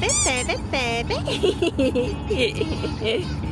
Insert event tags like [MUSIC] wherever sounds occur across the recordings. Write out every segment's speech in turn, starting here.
baby, baby, baby. [LAUGHS]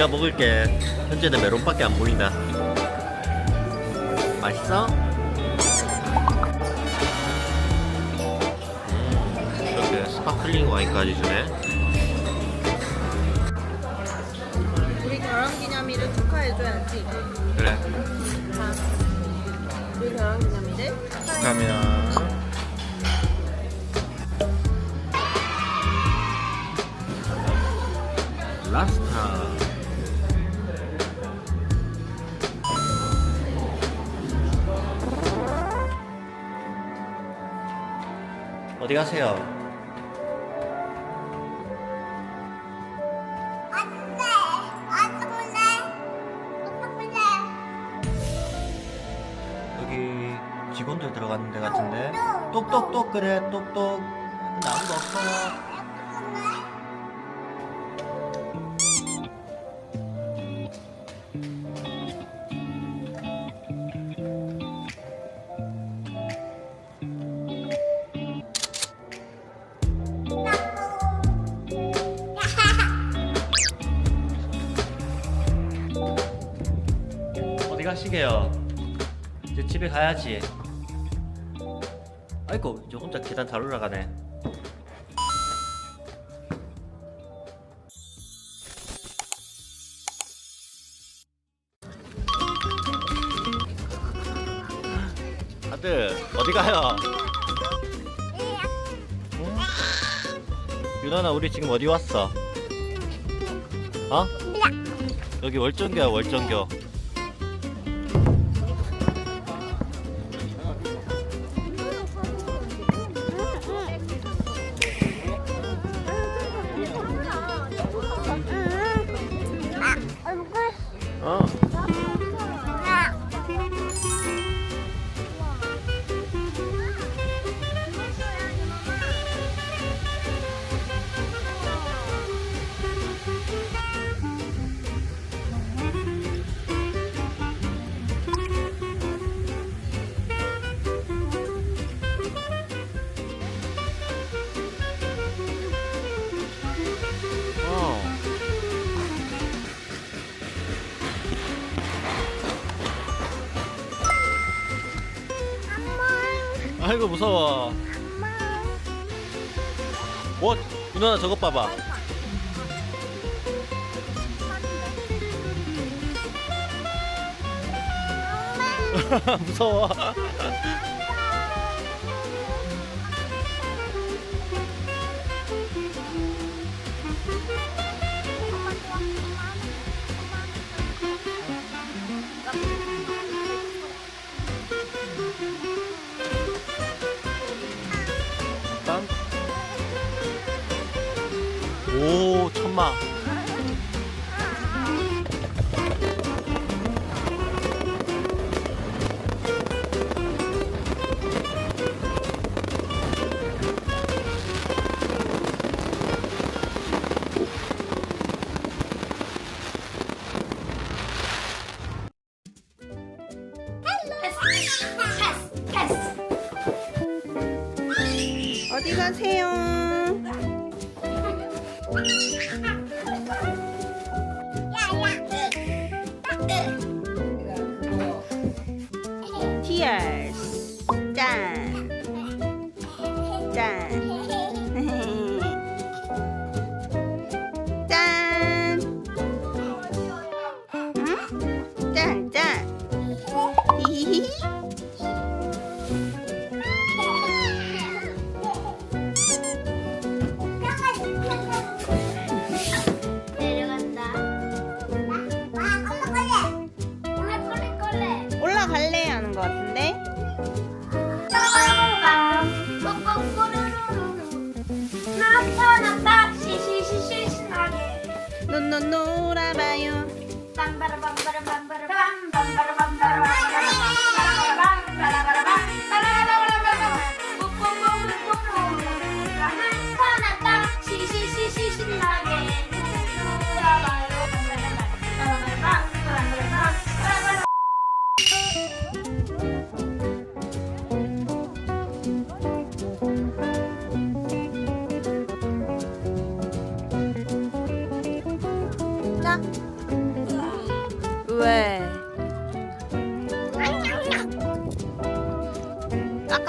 네가 먹을 게. 현재는 메론밖에 안 보인다. 맛있어? 음, 이렇게 스파클링 와인까지 주네. 우리 결혼 기념일을 축하해줘야지. 그래. 자, 우리 결혼 기념일을 축하해. 축하합니다. 라스타. 어디 가세요? 안돼 여기 직원들 들어가는 데 같은데? 똑똑똑 그래 똑똑. 근데 아무도 없어 가시게요? 이제 집에 가야지 아이고 이제 혼자 계단 잘 올라가네 아들 어디 가요? 응? 유나나 우리 지금 어디 왔어? 어? 여기 월정교야 월정교 아이고 무서워. 뭐? 누나 저것 봐봐. [LAUGHS] 무서워. 오 천마. 어디 가세요? 눈 눈 놀아봐요. 나타났다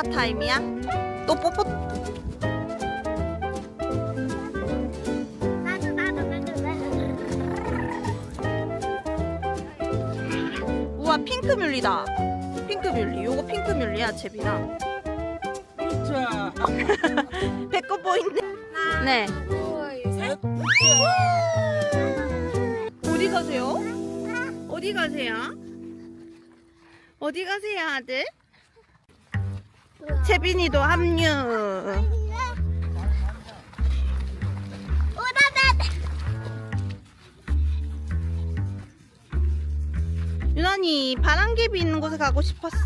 아까 타임이야? 또 뽀뽀 나도 나도 나도 나도 우와 핑크뮬리다. 핑크뮬리. 요거 핑크뮬리야 제비나. [LAUGHS] 배꼽 보인대. 네. 어디 가세요? 어디 가세요? 어디 가세요 아들? 채빈이도 합류. 유난히 바람개비 있는 곳에 가고 싶었어?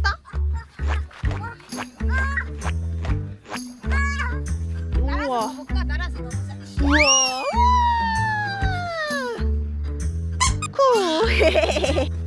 우와. 우와. 쿠. [LAUGHS]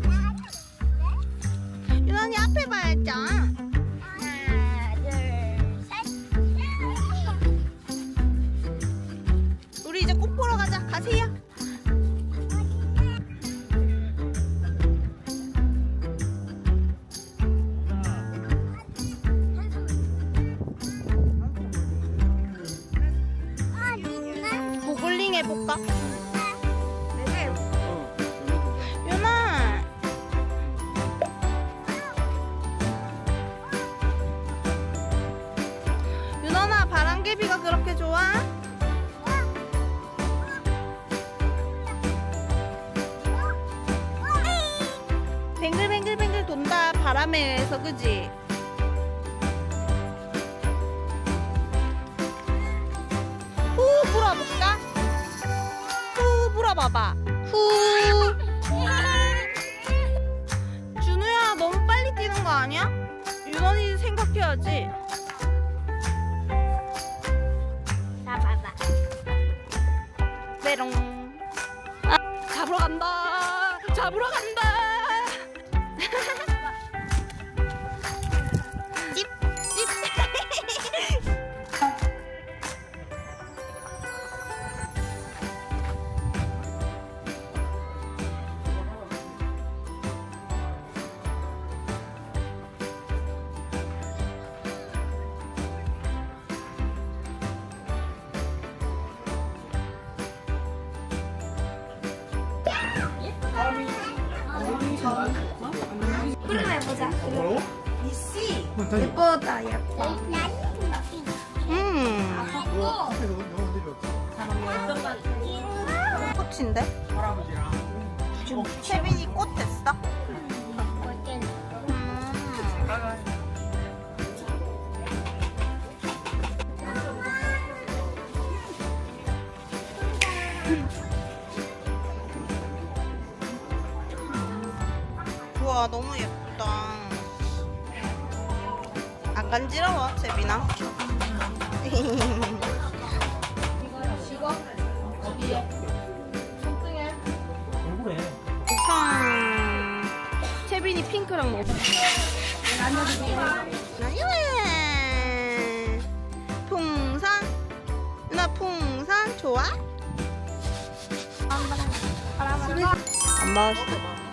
바람개비가 그렇게 좋아? 뱅글뱅글뱅글 돈다 바람에 의해서 그지? 후 불어볼까? 후 불어봐봐 후 준우야 너무 빨리 뛰는 거 아니야? 윤원이 생각해야지 메롱. 아, 잡으러 간다. 잡으러 간다 그럼 해보자 예쁘다 예뻐. 음. 꽃인데? 지금 채빈이 꽃 됐어? 음. 우와 너무 예 쁘다 안 간지러워 채빈아 팡 채빈이 핑크랑 먹어 풍선 누나 풍선 좋아? 안 먹었어